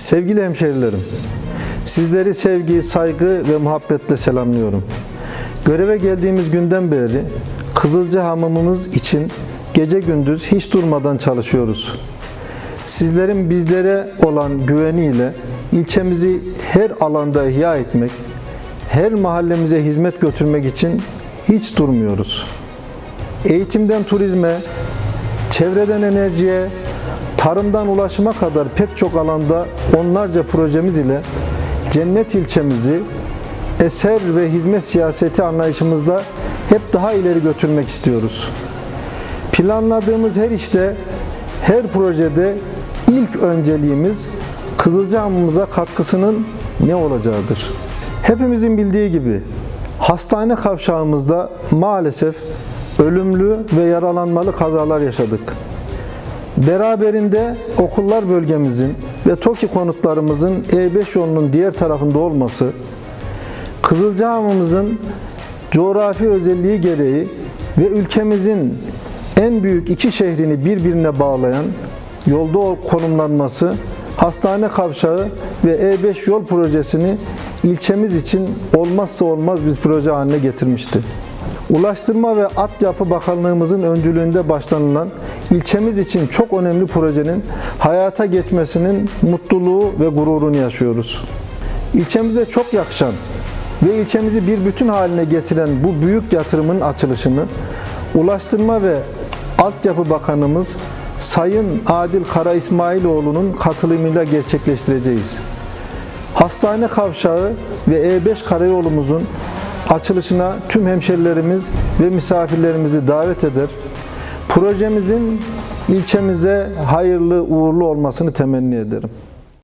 Sevgili hemşerilerim, sizleri sevgi, saygı ve muhabbetle selamlıyorum. Göreve geldiğimiz günden beri Kızılca Hamamımız için gece gündüz hiç durmadan çalışıyoruz. Sizlerin bizlere olan güveniyle ilçemizi her alanda ihya etmek, her mahallemize hizmet götürmek için hiç durmuyoruz. Eğitimden turizme, çevreden enerjiye, tarımdan ulaşıma kadar pek çok alanda onlarca projemiz ile cennet ilçemizi eser ve hizmet siyaseti anlayışımızda hep daha ileri götürmek istiyoruz. Planladığımız her işte, her projede ilk önceliğimiz Kızılcahamamıza katkısının ne olacağıdır. Hepimizin bildiği gibi hastane kavşağımızda maalesef ölümlü ve yaralanmalı kazalar yaşadık. Beraberinde okullar bölgemizin ve TOKİ konutlarımızın E5 yolunun diğer tarafında olması, Kızılcahamamımızın coğrafi özelliği gereği ve ülkemizin en büyük iki şehrini birbirine bağlayan yolda konumlanması, hastane kavşağı ve E5 yol projesini ilçemiz için olmazsa olmaz bir proje haline getirmişti. Ulaştırma ve Altyapı Bakanlığımızın öncülüğünde başlanılan ilçemiz için çok önemli projenin hayata geçmesinin mutluluğu ve gururunu yaşıyoruz. İlçemize çok yakışan ve ilçemizi bir bütün haline getiren bu büyük yatırımın açılışını Ulaştırma ve Altyapı Bakanımız Sayın Adil Kara İsmailoğlu'nun katılımıyla gerçekleştireceğiz. Hastane kavşağı ve E5 karayolumuzun açılışına tüm hemşerilerimiz ve misafirlerimizi davet eder. Projemizin ilçemize hayırlı uğurlu olmasını temenni ederim.